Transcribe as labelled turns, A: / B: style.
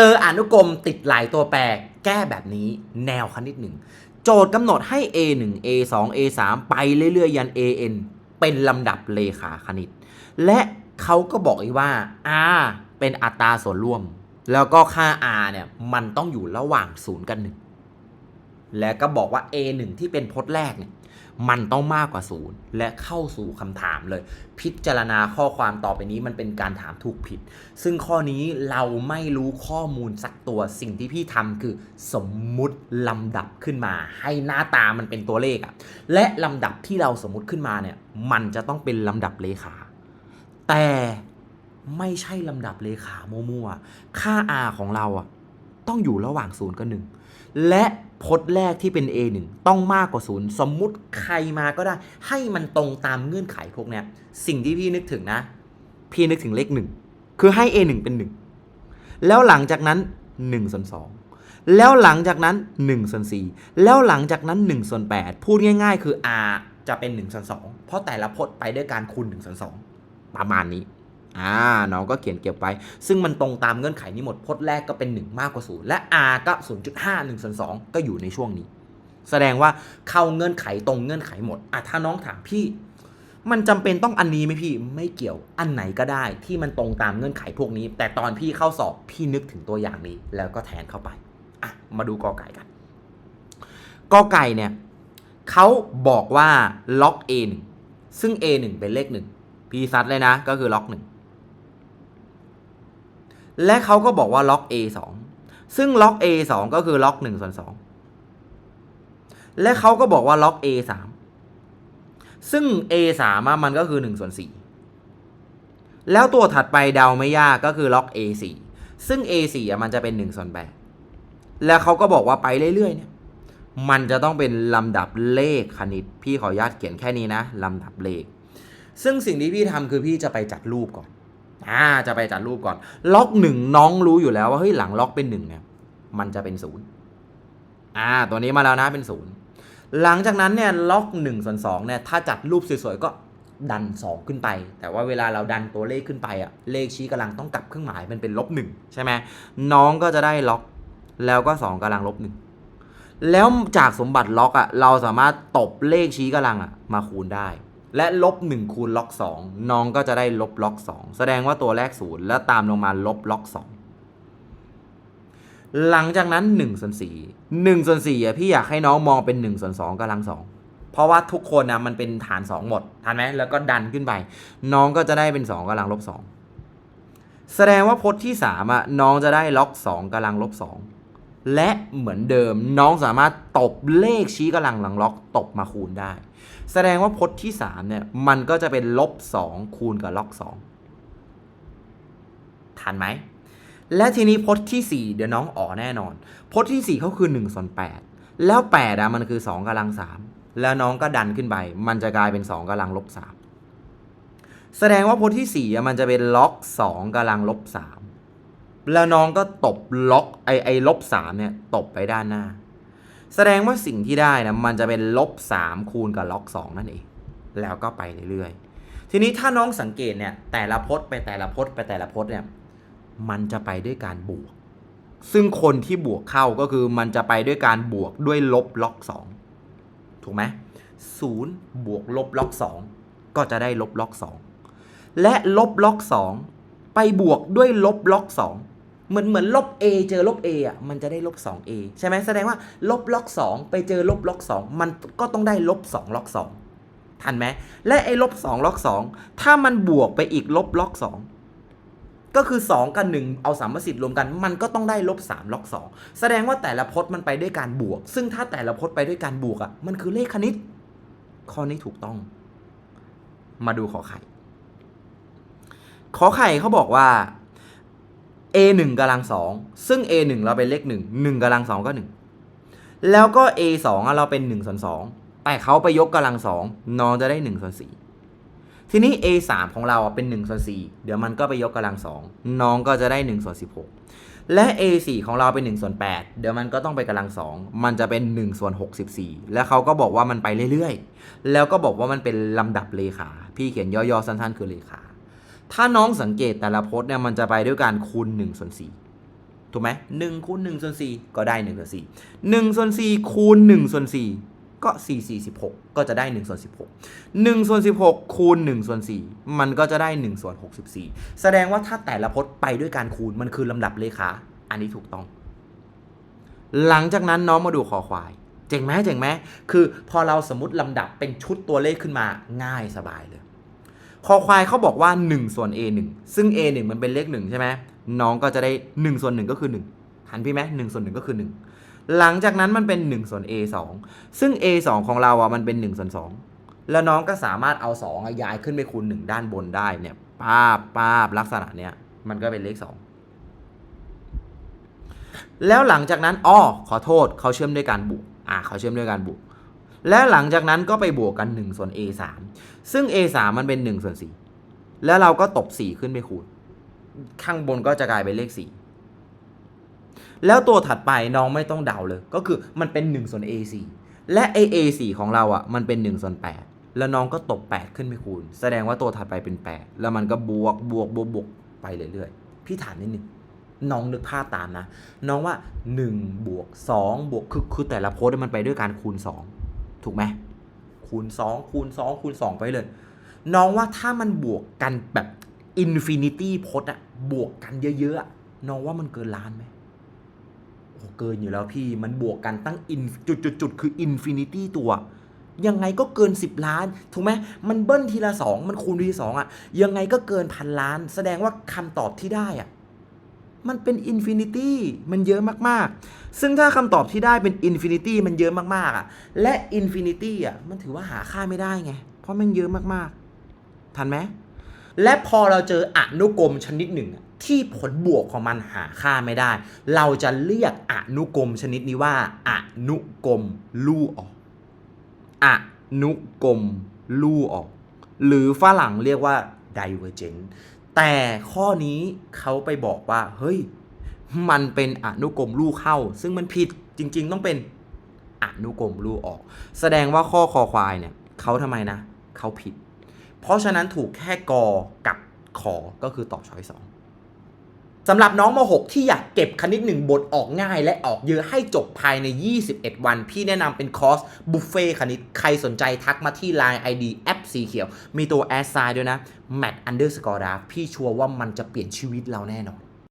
A: เจออนุกรมติดหลายตัวแปรแก้แบบนี้แนวคณิตหนึ่งโจทย์กำหนดให้ a 1 a 2 a 3ไปเรื่อยๆ ยัน an เป็นลำดับเลขาคณิต และเขาก็บอกอีกว่า r เป็นอัตราส่วนร่วม แล้วก็ค่า r เนี่ยมันต้องอยู่ระหว่าง 0 กับ 1 และก็บอกว่า a 1ที่เป็นพจน์แรกเนี่ย มันต้องมากกว่า0และเข้าสู่คำถามเลย พิจารณาข้อความต่อไปนี้มันเป็นการถามถูกผิด ซึ่งข้อนี้เราไม่รู้ข้อมูลสักตัวสิ่งที่พี่ทำคือสมมุติลำดับขึ้นมา ให้หน้าตามันเป็นตัวเลขอะและลำดับที่เราสมมุติขึ้นมาเนี่ยมันจะต้องเป็นลำดับเลขา แต่ไม่ใช่ลำดับเลขามั่วๆค่า r ของเราอะ ต้องอยู่ระหว่าง 0 กับ 1 และพจน์แรกที่เป็น a 1 ต้องมากกว่า 0 สมมุติใครมาก็ได้ ให้มันตรงตามเงื่อนไขพวกเนี้ยสิ่งที่พี่นึกถึงนะ พี่นึกถึงเลข 1 คือให้ a 1 เป็น 1 แล้วหลังจากนั้น1ส่วน2แล้วหลังจากนั้น1ส่วน4แล้วหลังจากนั้น1ส่วน8พูดง่าย ๆ คือ r จะเป็น1ส่วน2เพราะแต่ละพจน์ไปด้วยการคูณ1ส่วน2ประมาณนี้ อ่าน้องก็เขียนเก็บไว้ ซึ่งมันตรงตามเงื่อนไขนี้หมดพจน์แรกก็เป็น 1 มากกว่า 0 และ r ก็ 0.5 1ส่วน2ก็อยู่ในช่วงนี้ แสดงว่าเข้าเงื่อนไขตรงเงื่อนไขหมดอะถ้าน้องถามพี่ มันจำเป็นต้องอันนี้ไหมพี่ไม่เกี่ยวอันไหนก็ได้ ที่มันตรงตามเงื่อนไขพวกนี้ แต่ตอนพี่เข้าสอบพี่นึกถึงตัวอย่างนี้ แล้วก็แทนเข้าไปอะมาดูกอไก่กันกอไก่เนี่ยเขาบอกว่าล็อก a 1 ซึ่ง a 1 เป็นเลข 1 พี่ซัดเลยนะก็คือล็อก 1 และเขาก็บอกว่าล็อก a 2 ซึ่งล็อก a 2 ก็คือล็อก1ส่วน2และเขาก็บอกว่าล็อก a 3 ซึ่ง a 3อะมันก็คือ1ส่วน4แล้วตัวถัดไปเดาไม่ยากก็คือล็อก a 4 ซึ่ง a 4อะมันจะเป็น1ส่วน8แล้วเขาก็บอกว่าไปเรื่อยๆเนี่ยมันจะต้องเป็นลำดับเลขคณิต พี่ขออนุญาตเขียนแค่นี้นะลำดับเลข ซึ่งสิ่งที่พี่ทำคือพี่จะไปจัดรูปก่อน อ่าจะไปจัดรูปก่อน ล็อกหนึ่งน้องรู้อยู่แล้วว่าเฮ้ยหลังล็อกเป็นหนึ่งเนี่ย มันจะเป็นศูนย์อ่า ตัวนี้มาแล้วนะเป็นศูนย์หลังจากนั้นเนี่ยล็อก1ส่วน2เนี่ยถ้าจัดรูปสวยๆก็ดัน 2 ขึ้นไป แต่ว่าเวลาเราดันตัวเลขขึ้นไปอะเลขชี้กำลังต้องกลับเครื่องหมายมันเป็นลบหนึ่งใช่ไหมน้องก็จะได้ล็อก แล้วก็ 2กำลังลบหนึ่งแล้วจากสมบัติล็อกอะ่ะเราสามารถตบเลขชี้กำลังอะมาคูณได้ และลบ1คูณล็อก 2 น้องก็จะได้ลบล็อก 2 แสดงว่าตัวแรกศูนย์แล้วตามลงมาลบล็อก 2 หลังจากนั้น1ส่วน4 1ส่วน4อะพี่อยากให้น้องมองเป็น1ส่วน2กำลัง 2 เพราะว่าทุกคนนะมันเป็นฐาน 2 หมดทันไหมแล้วก็ดันขึ้นไป น้องก็จะได้เป็น 2กำลังลบ 2 แสดงว่าพจน์ที่3อะน้องจะได้ล็อก 2กำลังลบ 2 และเหมือนเดิมน้องสามารถตบเลขชี้กำลังหลังล็อกตบมาคูณได้ แสดงว่าพจน์ที่ 3 เนี่ย มันก็จะเป็นลบ 2 คูณกับล็อก 2 ทันไหม และทีนี้พจน์ที่ 4 เดี๋ยวน้องอ๋อแน่นอน พจน์ที่ 4 เขาคือ1ส่วน8แล้ว8อะมันคือ 2กำลัง 3 แล้วน้องก็ดันขึ้นไป มันจะกลายเป็น 2กำลังลบ 3 แสดงว่าพจน์ที่4อะมันจะเป็นล็อก 2กำลังลบ 3 แล้วน้องก็ตบล็อกไอไอลบ3เนี่ยตบไปด้านหน้า แสดงว่าสิ่งที่ได้นะมันจะเป็นลบ3คูณกับล็อก2นั่นเอง แล้วก็ไปเรื่อยๆ ทีนี้ถ้าน้องสังเกตเนี่ยแต่ละพจน์ไปแต่ละพจน์ไปแต่ละพจน์เนี่ยมันจะไปด้วยการบวก ซึ่งคนที่บวกเข้าก็คือมันจะไปด้วยการบวกด้วยลบล็อก2ถูกไหมศูนย์บวกลบล็อก2ก็จะได้ลบล็อก2และลบล็อก2ไปบวกด้วยลบล็อก2 เหมือนเหมือนลบ a เจอลบ a อะมันจะได้ลบ 2a ใช่ไหมแสดงว่าลบล็อก 2 ไปเจอลบล็อก 2 มันก็ต้องได้ลบ 2 ล็อก 2 ทันไหม และไอ้ลบ 2 ล็อก 2 ถ้ามันบวกไปอีกลบล็อก 2 ก็คือ 2 กับ 1 เอาสามสิทธิ์รวมกัน มันก็ต้องได้ลบ 3 ล็อก 2 แสดงว่าแต่ละพจน์มันไปด้วยการบวก ซึ่งถ้าแต่ละพจน์ไปด้วยการบวกอะมันคือเลขคณิต ข้อนี้ถูกต้อง มาดูขอไข่ ขอไข่เขาบอกว่า a 1กำลัง2ซึ่ง a 1เราเป็นเลข1 1กำลัง2ก็ 1 แล้วก็ a 2อะเราเป็น1ส่วน2แต่เขาไปยกกำลัง2น้องจะได้1ส่วน4ทีนี้ a 3ของเราอะเป็น1ส่วน4เดี๋ยวมันก็ไปยกกำลัง2น้องก็จะได้1ส่วน16 และ a 4ของเราเป็น1ส่วน8เดี๋ยวมันก็ต้องไปกำลัง2มันจะเป็น1ส่วน64 แล้วเขาก็บอกว่ามันไปเรื่อยๆ แล้วก็บอกว่ามันเป็นลำดับเลขา พี่เขียนย่อๆสั้นๆ คือเลขา ถ้าน้องสังเกตแต่ละพจน์เนี่ยมันจะไปด้วยการคูณ1ส่วนถูกไหมหนึ่งคูณหนึ่งส่วนสี่ก็ได้หนึ่งส่วนสี่หนึ่งส่วนสี่คูณหนึ่งส่วนสี่ก็สี่สี่สิบหกก็จะได้หนึ่งส่วนสิบหกหนึ่งส่วนสิบหกคูณหนึ่งส่วนสี่มันก็จะได้หนึ่งส่วนหกสิบสี่แสดงว่าถ้าแต่ละพจน์ไปด้วยการคูณมันคือลำดับเลขา อันนี้ถูกต้อง หลังจากนั้นน้องมาดูคอควายเจ๋งไหมเจ๋งไหมคือพอเราสมมติลำดับเป็นชุดตัวเลขขึ้นมาง่ายสบายเลย คอควายเขาบอกว่า 1 ส่วน a 1 ซึ่ง a 1 มันเป็นเลข1ใช่ไหมน้องก็จะได้ 1 ส่วน 1 ก็คือ 1 หันพี่ไหม1ส่วน 1 ก็คือ 1 หลังจากนั้นมันเป็น 1 ส่วน a 2 ซึ่ง a 2 ของเราอะมันเป็น 1 ส่วน 2 แล้วน้องก็สามารถเอา2อะย้ายขึ้นไปคูณ 1 ด้านบนได้เนี่ยป้าบป้าบลักษณะเนี้ยมันก็เป็นเลข 2 แล้วหลังจากนั้นอ้อขอโทษเขาเชื่อมด้วยการบวกอ่าเขาเชื่อมด้วยการบวก และหลังจากนั้นก็ไปบวกกัน1ส่วน a 3ซึ่ง a 3มันเป็น1ส่วน4แล้วเราก็ตบ 4 ขึ้นไปคูณ ข้างบนก็จะกลายเป็นเลข 4 แล้วตัวถัดไปน้องไม่ต้องเดาเลย ก็คือมันเป็น1ส่วน a 4และ a a 4ของเราอะมันเป็น1ส่วน8แล้วน้องก็ตบ 8 ขึ้นไปคูณ แสดงว่าตัวถัดไปเป็น 8 แล้วมันก็บวกบวกบวกบวกไปเรื่อยๆพี่ถามนิดนึงน้องนึกภาพตามนะ น้องว่า1บวก2บวกคือคือแต่ละโพสต์มันไปด้วยการคูณ 2 ถูกไหมคูณ 2 คูณ 2 คูณ 2 ไปเลย น้องว่าถ้ามันบวกกันแบบอินฟินิตี้พจน์อะบวกกันเยอะๆน้องว่ามันเกินล้านไหมโอ้เกินอยู่แล้วพี่มันบวกกันตั้งอินจุดจุดจุดๆคืออินฟินิตี้ตัว ยังไงก็เกิน 10 ล้าน ถูกไหมมันเบิ้ลทีละ 2 มันคูณทีสองอะยังไงก็เกินพันล้าน แสดงว่าคำตอบที่ได้อะ มันเป็นอินฟินิตี้มันเยอะมากๆ ซึ่งถ้าคำตอบที่ได้เป็นอินฟินิตี้มันเยอะมากๆอะ และอินฟินิตี้อะมันถือว่าหาค่าไม่ได้ไง เพราะมันเยอะมากๆ ทันไหม และพอเราเจออนุกรมชนิดหนึ่งที่ผลบวกของมันหาค่าไม่ได้ เราจะเรียกอนุกรมชนิดนี้ว่าอนุกรมลู่ออกอนุกรมลู่ออก หรือฝรั่งเรียกว่า divergent แต่ข้อนี้เขาไปบอกว่า เฮ้ย มันเป็นอนุกรมลู่เข้า ซึ่งมันผิดจริง ๆ ต้องเป็นอนุกรมลู่ออก แสดงว่าข้อคอควายเนี่ยเขาทำไมนะเขาผิด เพราะฉะนั้นถูกแค่กอกับขอก็คือตอบช้อยสอง สำหรับน้องม .6 ที่อยากเก็บคณิตหนึ่งบทออกง่าย และออกเยอะให้จบภายใน 21 วัน พี่แนะนำเป็นคอร์สบุฟเฟ่คณิต ใครสนใจทักมาที่ Line ID แอปสีเขียว มีตัวแอสไซด์ด้วยนะ Mat Underscore พี่ชัวร์ว่ามันจะเปลี่ยนชีวิตเราแน่นอน